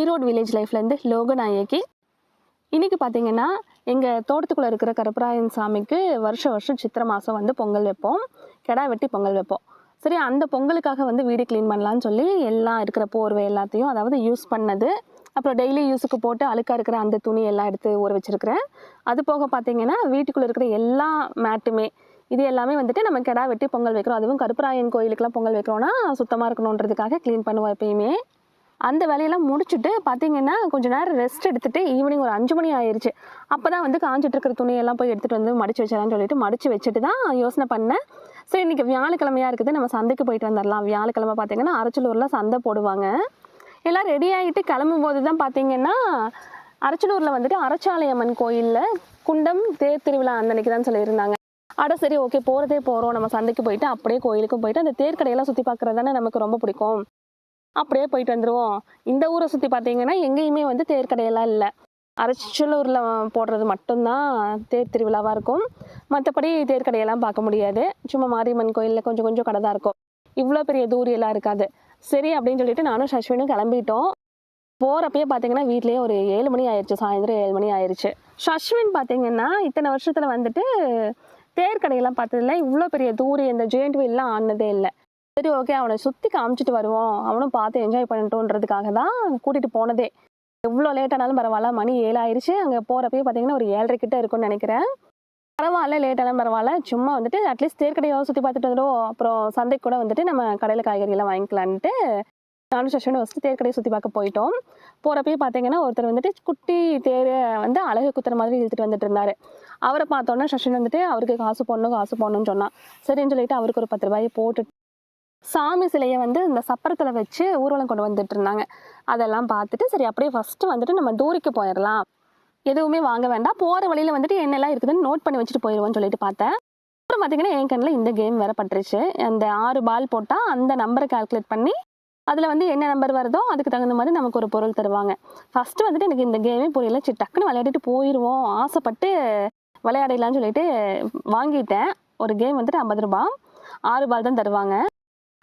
Erode village லைஃப்லேருந்து Loganayaki. இன்றைக்கி பார்த்தீங்கன்னா எங்கள் தோட்டத்துக்குள்ளே இருக்கிற கருப்பராயன் சாமிக்கு வருஷம் வருஷம் சித்திரை மாதம் வந்து பொங்கல் வைப்போம். கிடா வெட்டி பொங்கல் வைப்போம். சரி அந்த பொங்கலுக்காக வந்து வீடு க்ளீன் பண்ணலான்னு சொல்லி எல்லாம் இருக்கிற போர்வை எல்லாத்தையும் அதாவது யூஸ் பண்ணது. அப்புறம் டெய்லி யூஸுக்கு போட்டு அழுக்காக இருக்கிற அந்த துணி எல்லாம் எடுத்து ஊற வச்சுருக்கிறேன். அது போக பார்த்தீங்கன்னா வீட்டுக்குள்ளே இருக்கிற எல்லா மேட்டுமே இது எல்லாமே வந்துட்டு நம்ம கிடா வெட்டி பொங்கல் வைக்கிறோம். அதுவும் கருப்பராயன் கோயிலுக்கெல்லாம் பொங்கல் வைக்கிறோம்னா சுத்தமாக இருக்கணுன்றதுக்காக க்ளீன் பண்ணுவோம் எப்பயுமே. அந்த வேலையெல்லாம் முடிச்சுட்டு பார்த்தீங்கன்னா கொஞ்ச நேரம் ரெஸ்ட் எடுத்துகிட்டு ஈவினிங் ஒரு அஞ்சு மணி ஆயிடுச்சு அப்போ தான் வந்து காஞ்சிட்டு இருக்கிற துணியெல்லாம் போய் எடுத்துகிட்டு வந்து மடிச்சு வச்சிடலாம்னு சொல்லிட்டு மடிச்சு வச்சுட்டு தான் யோசனை பண்ணேன். சரி இன்னைக்கு வியாழக்கிழமையாக இருக்குது நம்ம சந்தைக்கு போயிட்டு வந்துடலாம். வியாழக்கிழமை பார்த்தீங்கன்னா அரச்சலூரில் சந்தை போடுவாங்க. எல்லாம் ரெடி ஆகிட்டு கிளம்பும்போது தான் பார்த்தீங்கன்னா அரச்சலூரில் வந்துட்டு அரச்சாலையம்மன் கோயிலில் குண்டம் தேர் திருவிழா அன்னன்னைக்கு தான் சொல்லியிருந்தாங்க. அட சரி ஓகே போகிறதே போகிறோம் நம்ம சந்தைக்கு போயிட்டு அப்படியே கோயிலுக்கும் போயிட்டு அந்த தேர் கடையெல்லாம் சுற்றி பார்க்குறது தானே நமக்கு ரொம்ப பிடிக்கும். அப்படியே போயிட்டு வந்துடுவோம் இந்த ஊரை சுற்றி பார்த்தீங்கன்னா எங்கேயுமே வந்து தேர் கடையெல்லாம் இல்லை. அரச்சலூரில் போடுறது மட்டும்தான் தேர் திருவிழாவாக இருக்கும். மற்றபடி தேர் கடையெல்லாம் பார்க்க முடியாது. சும்மா மாரியம்மன் கோயிலில் கொஞ்சம் கொஞ்சம் கடை தான் இருக்கும். இவ்வளோ பெரிய தூரியெல்லாம் இருக்காது. சரி அப்படின்னு சொல்லிட்டு நானும் சஷ்வினும் கிளம்பிட்டோம். போகிறப்பயே பார்த்தீங்கன்னா வீட்லேயே ஒரு ஏழு மணி ஆயிடுச்சு சாயந்தரம் ஏழு மணி ஆயிடுச்சு சஷ்வின் பார்த்தீங்கன்னா இத்தனை வருஷத்தில் வந்துட்டு தேர் கடையெல்லாம் பார்த்ததில்ல. இவ்வளோ பெரிய தூரி இந்த ஜெயண்ட் வீல்லாம் ஆனதே இல்லை. சரி ஓகே அவனை சுற்றி காமிச்சிட்டு வருவோம். அவனும் பார்த்து என்ஜாய் பண்ணட்டுன்றதுக்காக தான் கூட்டிகிட்டு போனதே. எவ்வளோ லேட் ஆனாலும் பரவாயில்ல மணி ஏழு அங்கே போகிறப்பயே பார்த்தீங்கன்னா ஒரு ஏழரை கிட்ட இருக்கும்னு நினைக்கிறேன். பரவாயில்ல லேட் ஆனாலும் பரவாயில்ல. சும்மா வந்துட்டு அட்லீஸ்ட் தேர்க்கடையாவது சுற்றி பார்த்துட்டு வந்துடும் அப்புறம் சந்தைக்கு கூட வந்துட்டு நம்ம கடையில் காய்கறியெல்லாம் வாங்கிக்கலான்ட்டு நானும் சஷனு ஃபஸ்ட்டு தேர்க்கடையை சுற்றி பார்க்க போயிட்டோம். போகிறப்பயே பார்த்தீங்கன்னா ஒருத்தர் வந்துட்டு குட்டி தேரை வந்து அழகு குத்துற மாதிரி இழுத்துட்டு வந்துட்டு இருந்தார். அவரை பார்த்தோன்னா சஷன் வந்துட்டு அவருக்கு காசு போடணும் காசு போடணும்னு சொன்னான். சரின்னு சொல்லிட்டு அவருக்கு ஒரு பத்து ரூபாயை போட்டு சாமி சிலையை வந்து இந்த சப்பரத்தில் வச்சு ஊர்வலம் கொண்டு வந்துட்டு இருந்தாங்க. அதெல்லாம் பார்த்துட்டு சரி அப்படியே ஃபஸ்ட்டு வந்துட்டு நம்ம தூரிக்கு போயிடலாம் எதுவுமே வாங்க வேண்டாம். போகிற வழியில் வந்துட்டு என்னெல்லாம் இருக்குதுன்னு நோட் பண்ணி வச்சுட்டு போயிடுவோம்னு சொல்லிட்டு பார்த்தேன். அப்புறம் பார்த்தீங்கன்னா என் கண்ணில் இந்த கேம் வேற பட்டுருச்சு. அந்த ஆறு பால் போட்டால் அந்த நம்பரை கால்குலேட் பண்ணி அதில் வந்து என்ன நம்பர் வருதோ அதுக்கு தகுந்த மாதிரி நமக்கு ஒரு பொருள் தருவாங்க. ஃபஸ்ட்டு வந்துட்டு எனக்கு இந்த கேமே புரியல. சரி டக்குன்னு விளையாடிட்டு போயிடுவோம் ஆசைப்பட்டு விளையாடலாம்னு சொல்லிட்டு வாங்கிட்டேன். ஒரு கேம் வந்துட்டு ஐம்பது ரூபாய். ஆறு பால் தான் தருவாங்க.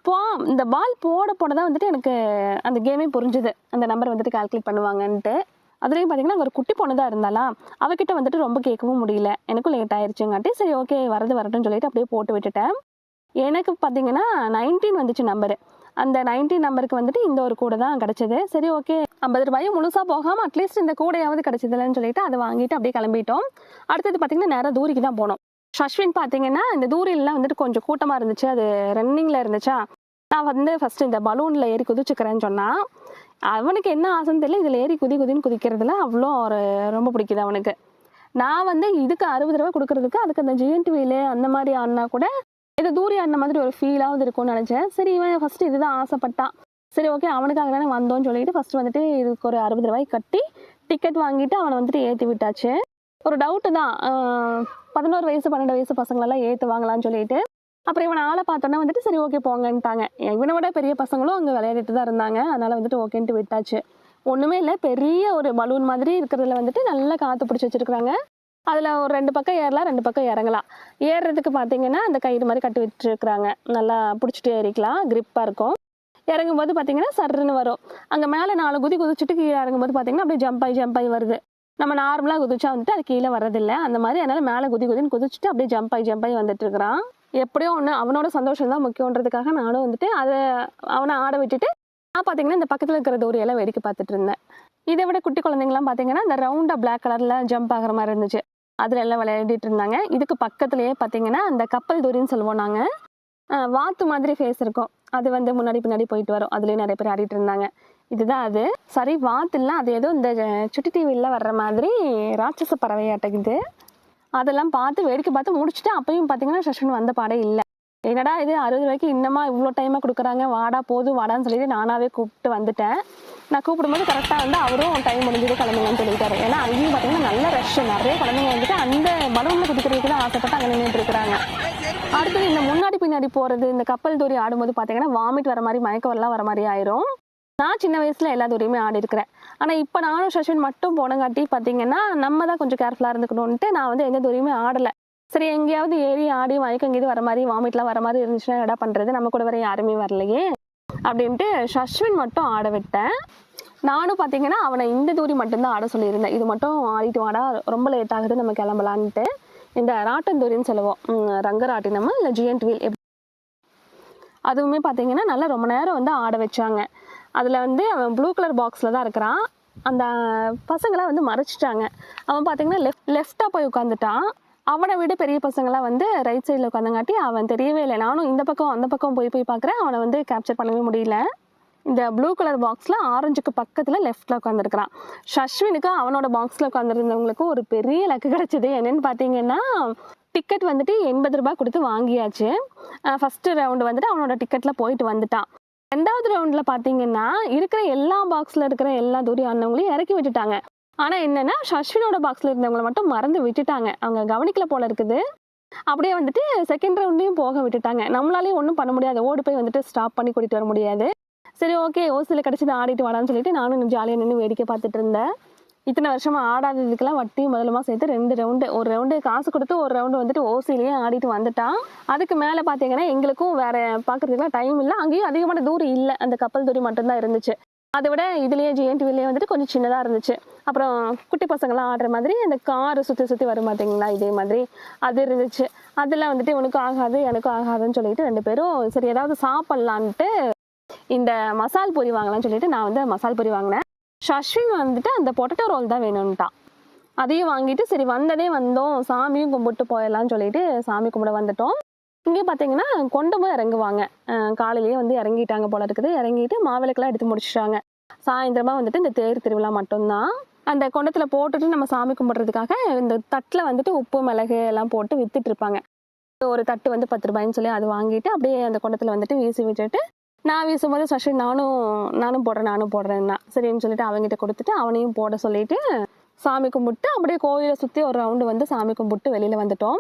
போ இந்த பால் போட போட தான் வந்துட்டு எனக்கு அந்த கேமே புரிஞ்சுது. அந்த நம்பர் வந்துட்டு கால்குலேட் பண்ணுவாங்கன்ட்டு. அதுலேயும் பார்த்தீங்கன்னா ஒரு குட்டி பொண்ணு தான் இருந்தாலா அவகிட்ட வந்துட்டு ரொம்ப கேட்கவும் முடியல. எனக்கும் லேட் ஆயிடுச்சுங்காட்டி சரி ஓகே வரது வரட்டும்னு சொல்லிட்டு அப்படியே போட்டு விட்டுட்டேன். எனக்கு பார்த்தீங்கன்னா நைன்டீன் வந்துச்சு நம்பரு அந்த நைன்டீன் நம்பருக்கு வந்துட்டு இந்த ஒரு கூடை தான் கிடச்சிது. சரி ஓகே ஐம்பது ரூபாயும் முழுசாக போகாமல் அட்லீஸ்ட் இந்த கூடையாவது கிடச்சிதுலன்னு சொல்லிட்டு அதை வாங்கிட்டு அப்படியே கிளம்பிட்டோம். அடுத்தது பார்த்தீங்கன்னா நேராக தூரிக்கு தான் போனோம். ஷஷ்வின் பார்த்தீங்கன்னா இந்த தூரிலாம் வந்துட்டு கொஞ்சம் கூட்டமாக இருந்துச்சு. அது ரன்னிங்கில் இருந்துச்சா? நான் வந்து ஃபஸ்ட்டு இந்த பலூனில் ஏறி குதிச்சுக்கிறேன்னு சொன்னால் அவனுக்கு என்ன ஆசைன்னு தெரியல. இதில் ஏறி குதி குதின்னு குதிக்கிறதுல அவ்வளோ ஒரு ரொம்ப பிடிக்குது அவனுக்கு. நான் வந்து இதுக்கு அறுபது ரூபா கொடுக்கறதுக்கு அதுக்கு அந்த ஜிஎன்டி வீலு அந்த மாதிரி ஆடினா கூட இது தூரி ஆடின மாதிரி ஒரு ஃபீலாவது இருக்கும்னு நினச்சேன். சரி இவன் ஃபஸ்ட்டு இதுதான் ஆசைப்பட்டான். சரி ஓகே அவனுக்காக தானே வந்தோம்னு சொல்லிட்டு ஃபஸ்ட்டு வந்துட்டு இதுக்கு ஒரு அறுபது ரூபாய்க்கு கட்டி டிக்கெட் வாங்கிட்டு அவனை வந்துட்டு ஏற்றி விட்டாச்சு. ஒரு டவுட்டு தான். பதினோரு வயசு பன்னெண்டு வயசு பசங்களெல்லாம் ஏற்றுவாங்களான்னு சொல்லிட்டு அப்புறம் இவனை ஆளை பார்த்தோன்னா வந்துட்டு சரி ஓகே போங்கன்ட்டாங்க. இவனை விட பெரிய பசங்களும் அங்கே விளையாடிட்டு தான் இருந்தாங்க. அதனால் வந்துட்டு ஓகேன்ட்டு விட்டாச்சு. ஒன்றுமே இல்லை பெரிய ஒரு பலூன் மாதிரி இருக்கிறதுல வந்துட்டு நல்லா காற்று பிடிச்சி வச்சுருக்குறாங்க. அதில் ஒரு ரெண்டு பக்கம் ஏறலாம் ரெண்டு பக்கம் இறங்கலாம். ஏறுறதுக்கு பார்த்தீங்கன்னா அந்த கயிறு மாதிரி கட்டி வச்சுருக்குறாங்க. நல்லா பிடிச்சிட்டு ஏறிக்கலாம் க்ரிப்பாக இருக்கும். இறங்கும்போது பார்த்தீங்கன்னா சர்ருன்னு வரும். அங்கே மேலே நாலு குதி குதிச்சுட்டு கீழே இறங்கும்போது பார்த்தீங்கன்னா அப்படியே ஜம்ப் ஆகி ஜம்ப் ஆகி வருது. நம்ம நார்மலாக குதிச்சா வந்துட்டு அது கீழே வரதில்லை அந்த மாதிரி அதனால் மேலே குதி குதின்னு குதிச்சுட்டு அப்படியே ஜம்ப் ஆகி ஜம்ப் ஆகி வந்துட்டு இருக்கிறான். எப்படியோ ஒன்று அவனோட சந்தோஷம் தான் முக்கியன்றதுக்காக நானும் வந்துட்டு அதை அவனை ஆட விட்டுட்டு நான் பார்த்தீங்கன்னா இந்த பக்கத்தில் இருக்கிற தூரியெல்லாம் வேடிக்கை பார்த்துட்டு இருந்தேன். இதை விட குட்டி குழந்தைங்களாம் பார்த்தீங்கன்னா இந்த ரவுண்டாக பிளாக் கலரில் ஜம்ப் ஆகிற மாதிரி இருந்துச்சு. அதில் எல்லாம் விளையாடிட்டு இருந்தாங்க. இதுக்கு பக்கத்துலேயே பார்த்தீங்கன்னா அந்த கப்பல் தூரின்னு சொல்லுவோம் நாங்கள் வாத்து மாதிரி ஃபேஸ் இருக்கும். அது வந்து முன்னாடி பின்னாடி போயிட்டு வரும். அதுலேயே நிறைய பேர் ஆடிட்டு இருந்தாங்க. இதுதான் அது. சரி வாத்து அது ஏதோ இந்த சுட்டி டிவியில் வர்ற மாதிரி ராட்சச பறவையாட்டக்குது அதெல்லாம் பார்த்து வேடிக்கை பார்த்து முடிச்சுட்டு அப்பயும் பார்த்தீங்கன்னா சஷ்வன் வந்த பாடே இல்லை. என்னடா இது அறுபது ரூபாய்க்கு இன்னமா இவ்வளோ டைமாக கொடுக்குறாங்க? வாடா போதும் வாடான்னு சொல்லிட்டு நானாவே கூப்பிட்டு வந்துட்டேன். நான் கூப்பிடும்போது கரெக்டாக வந்து அவரும் டைம் முடிஞ்சது கிளம்புங்கன்னு சொல்லிட்டாரு. ஏன்னா அங்கேயும் பார்த்தீங்கன்னா நல்ல ரஷ் நிறைய குழந்தைங்க வந்துட்டு அந்த பலூனில் குதிக்கிறதுக்கு தான் ஆசைப்பட்டு அங்கே நின்றுட்டு இருக்கிறாங்க. அடுத்தது இந்த முன்னாடி பின்னாடி போகிறது இந்த கப்பல் தூரி ஆடும்போது பார்த்தீங்கன்னா வாமிட் வர மாதிரி மயக்கம் வரலாம் வர மாதிரி ஆயிரும். நான் சின்ன வயசில் எல்லா தூரையுமே ஆடி இருக்கிறேன். ஆனால் இப்போ நானும் சஷ்வின் மட்டும் போனங்காட்டி பார்த்தீங்கன்னா நம்ம தான் கொஞ்சம் கேர்ஃபுல்லாக இருந்துக்கணும்ன்ட்டு நான் வந்து எந்த தூரையுமே ஆடலை. சரி எங்கேயாவது ஏறி ஆடி மயக்கம் எங்கேயாவது வர மாதிரி வாமிட்லாம் வர மாதிரி இருந்துச்சுன்னா எடா பண்ணுறது நம்ம கூட வர யாருமே வரலையே. அப்படின்ட்டு சஷ்வின் மட்டும் ஆட விட்டேன். நானும் பார்த்தீங்கன்னா அவனை இந்த தூரி மட்டும்தான் ஆட சொல்லியிருந்தேன். இது மட்டும் ஆடிட்டு வாடா ரொம்ப லேட் ஆகுது நம்ம கிளம்பலான்ட்டு. இந்த ராட்டந்தூரின்னு சொல்லுவோம். உம், ரங்கராட்டினமா இல்லை ஜியன்ட் வீல் அதுவுமே பார்த்தீங்கன்னா நல்லா ரொம்ப நேரம் வந்து ஆட வச்சாங்க. அதில் வந்து அவன் ப்ளூ கலர் பாக்ஸில் தான் இருக்கிறான். அந்த பசங்களாம் வந்து மறைச்சிட்டாங்க. அவன் பார்த்தீங்கன்னா லெஃப்ட் லெஃப்டாக போய் உட்காந்துட்டான் அவனை விட பெரிய பசங்களாம் வந்து ரைட் சைடில் உட்காந்தங்காட்டி அவன் தெரியவே இல்லை. நானும் இந்த பக்கம் அந்த பக்கம் போய் போய் பார்க்குறேன் அவனை வந்து கேப்சர் பண்ணவே முடியல. இந்த ப்ளூ கலர் பாக்ஸில் ஆரஞ்சுக்கு பக்கத்தில் லெஃப்ட்டில் உட்காந்துருக்கிறான் ஷஷ்வினுக்கு அவனோட பாக்ஸில் உட்காந்துருந்தவங்களுக்கு ஒரு பெரிய லக்கு கிடச்சிது. என்னென்னு பார்த்தீங்கன்னா டிக்கெட் வந்துட்டு எண்பது ரூபாய் கொடுத்து வாங்கியாச்சு. ஃபஸ்ட்டு ரவுண்டு வந்துட்டு அவனோட டிக்கெட்டில் போயிட்டு வந்துட்டான். ரெண்டாவது ரவுண்டில் பார்த்தீங்கன்னா இருக்கிற எல்லா பாக்ஸில் இருக்கிற எல்லா தூரி அண்ணவங்களையும் இறக்கி விட்டுட்டாங்க. ஆனால் என்னென்னா ஷஷ்வினோட பாக்ஸில் இருந்தவங்களை மட்டும் மறந்து விட்டுட்டாங்க. அவங்க கவனிக்கல போல இருக்குது. அப்படியே வந்துட்டு செகண்ட் ரவுண்டையும் போக விட்டுட்டாங்க. நம்மளாலேயும் ஒன்றும் பண்ண முடியாது. ஓடி போய் வந்துட்டு ஸ்டாப் பண்ணி கூட்டிகிட்டு வர முடியாது. சரி ஓகே ஓசியில் கிடச்சது ஆடிட்டு வாடான்னு சொல்லிட்டு நானும் ஜாலியாக நின்று வேடிக்கை பார்த்துட்டு இருந்தேன். இத்தனை வருஷமா ஆடாததுக்கெல்லாம் வட்டி முதலமா சேர்த்து ரெண்டு ரவுண்டு ஒரு ரவுண்டு காசு கொடுத்து ஒரு ரவுண்டு வந்துட்டு ஓசிலேயே ஆடிட்டு வந்துட்டான் அதுக்கு மேலே பார்த்தீங்கன்னா எங்களுக்கும் வேற பார்க்கறதுக்குலாம் டைம் இல்லை. அங்கேயும் அதிகமான தூரம் இல்லை. அந்த கப்பல் தூரி மட்டும்தான் இருந்துச்சு. அதை விட இதுலேயே ஜிஎன்டிவிலேயே வந்துட்டு கொஞ்சம் சின்னதாக இருந்துச்சு. அப்புறம் குட்டி பசங்களாம் ஆடுற மாதிரி அந்த காரை சுற்றி சுற்றி வரும் பார்த்தீங்களா இதே மாதிரி அது இருந்துச்சு. அதெல்லாம் வந்துட்டு உனக்கும் ஆகாது எனக்கும் ஆகாதுன்னு சொல்லிட்டு ரெண்டு பேரும் சரி ஏதாவது சாப்பிட்லான்ட்டு இந்த மசால் பொரி வாங்கலாம்னு சொல்லிட்டு நான் வந்து மசால் பொரி வாங்கினேன். ஷஸ்வின் வந்துட்டு அந்த பொட்டேட்டோ ரோல் தான் வேணும்ட்டான். அதையும் வாங்கிட்டு சரி வந்ததே வந்தோம். சாமியும் கும்பிட்டு போயிடலாம்னு சொல்லிட்டு சாமி கும்பிட வந்துட்டோம். இங்கே பார்த்தீங்கன்னா கொண்டமும் இறங்குவாங்க. காலையிலேயே வந்து இறங்கிட்டாங்க போல இருக்குது. இறங்கிட்டு மாவிளக்கெல்லாம் எடுத்து முடிச்சிட்டாங்க. சாயந்தரமாக வந்துட்டு இந்த தேர் திருவிழா மட்டும்தான். அந்த குண்டத்தில் போட்டுட்டு நம்ம சாமி கும்பிட்றதுக்காக இந்த தட்டில் வந்துட்டு உப்பு மிளகு எல்லாம் போட்டு வித்துட்டு இருப்பாங்க. ஒரு தட்டு வந்து பத்து ரூபாய்ன்னு சொல்லி அது வாங்கிட்டு அப்படியே அந்த கொண்டத்தில் வந்துட்டு வீசி விட்டுட்டு நான் வீசும்போது சஷ்வி நானும் நானும் போடுறேன் நானும் போடுறேன்னா சரின்னு சொல்லிட்டு அவங்ககிட்ட கொடுத்துட்டு அவனையும் போட சொல்லிட்டு சாமி கும்பிட்டு அப்படியே கோவிலை சுற்றி ஒரு ரவுண்டு வந்து சாமி கும்பிட்டு வெளியில் வந்துட்டோம்.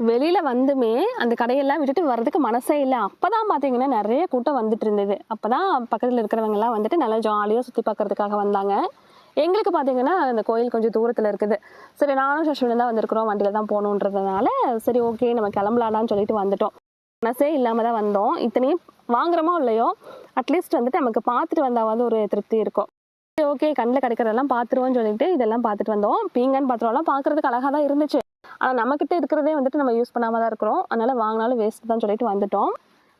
வெளியில் வந்துமே அந்த கடையெல்லாம் விட்டுட்டு வர்றதுக்கு மனசே இல்லை. அப்போ தான் பார்த்தீங்கன்னா நிறைய கூட்டம் வந்துட்டு இருந்தது. அப்போ தான் பக்கத்தில் இருக்கிறவங்கலாம் வந்துட்டு நல்லா ஜாலியாக சுற்றி பார்க்கறதுக்காக வந்தாங்க. எங்களுக்கு பார்த்தீங்கன்னா அந்த கோயில் கொஞ்சம் தூரத்தில் இருக்குது. சரி நானும் சஷ்வினும் தான் வந்திருக்கிறோம். வண்டியில் தான் போகணுன்றதுனால சரி ஓகே நம்ம கிளம்பலாடான்னு சொல்லிட்டு வந்துட்டோம். மனசே இல்லாமல் தான் வந்தோம். இத்தனையும் வாங்குறோமோ இல்லையோ அட்லீஸ்ட் வந்துட்டு நமக்கு பார்த்துட்டு வந்தாவது ஒரு திருப்தி இருக்கும். சரி ஓகே கண்ணில் கிடைக்கிறதெல்லாம் பார்த்துருவோம்னு சொல்லிட்டு இதெல்லாம் பார்த்துட்டு வந்தோம். பீங்கன் பாத்திரம்லாம் பார்க்கறதுக்கு அழகாக தான் இருந்துச்சு. ஆனால் நம்மக்கிட்ட இருக்கிறதே வந்துட்டு நம்ம யூஸ் பண்ணாமல் தான் இருக்கிறோம். அதனால் வாங்கினாலும் வேஸ்ட் தான் சொல்லிட்டு வந்துட்டோம்.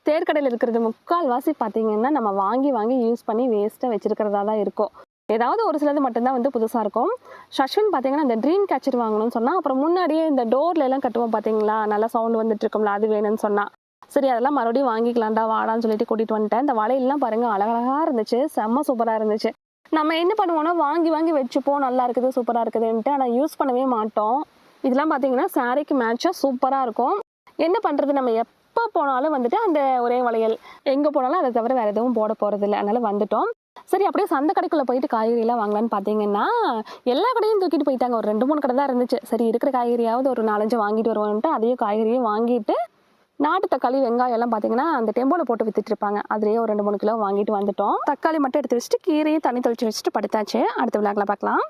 தேர்க்கடையில் இருக்கிறது முக்கால்வாசி பார்த்தீங்கன்னா நம்ம வாங்கி வாங்கி யூஸ் பண்ணி வேஸ்ட்டாக வச்சிருக்கிறதா தான் இருக்கும். ஏதாவது ஒரு சிலது மட்டும்தான் வந்து புதுசாக இருக்கும். ஷஷ்வின் பார்த்தீங்கன்னா இந்த ட்ரீம் கேச்சர் வாங்கணும்னு சொன்னால் அப்புறம் முன்னாடியே இந்த டோர்ல எல்லாம் கட்டுவோம் பார்த்தீங்களா நல்லா சவுண்ட் வந்துட்டு இருக்கும்ல அது வேணும்னு சொன்னால் சரி அதெல்லாம் மறுபடியும் வாங்கிக்கலாம்டா வாடான்னு சொல்லிட்டு கூட்டிட்டு வந்துட்டேன். இந்த வலையெல்லாம் பாருங்க அழகழகா இருந்துச்சு. செம்ம சூப்பரா இருந்துச்சு. நம்ம என்ன பண்ணுவோம்னா வாங்கி வாங்கி வச்சுப்போம். நல்லா இருக்குது சூப்பரா இருக்குதுன்ட்டு ஆனால் யூஸ் பண்ணவே மாட்டோம். இதெல்லாம் பார்த்தீங்கன்னா சாரிக்கு மேட்சாக சூப்பராக இருக்கும். என்ன பண்ணுறது நம்ம எப்போ போனாலும் வந்துட்டு அந்த ஒரே வளையல். எங்கே போனாலும் அதை தவிர வேறு எதுவும் போட போகிறது இல்லை. அதனால வந்துட்டோம். சரி அப்படியே சந்தை கடைக்குள்ளே போயிட்டு காய்கறிலாம் வாங்கலான்னு பார்த்தீங்கன்னா எல்லா கடையும் தூக்கிட்டு போயிட்டாங்க. ஒரு ரெண்டு மூணு கடை தான் இருந்துச்சு. சரி இருக்கிற காய்கறியாவது ஒரு நாலஞ்சு வாங்கிட்டு வருவோம்ட்டு அதையும் காய்கறியும் வாங்கிட்டு நாட்டு தக்காளி வெங்காயம் எல்லாம் பார்த்தீங்கன்னா அந்த டெம்போல போட்டு வித்துட்டு இருப்பாங்க. அதுலேயே ஒரு ரெண்டு மூணு கிலோ வாங்கிட்டு வந்துட்டோம். தக்காளி மட்டும் எடுத்து வச்சுட்டு கீரையும் தண்ணி தெளிச்சு வச்சுட்டு படுத்தாச்சு. அடுத்த விழாக்கில் பார்க்கலாம்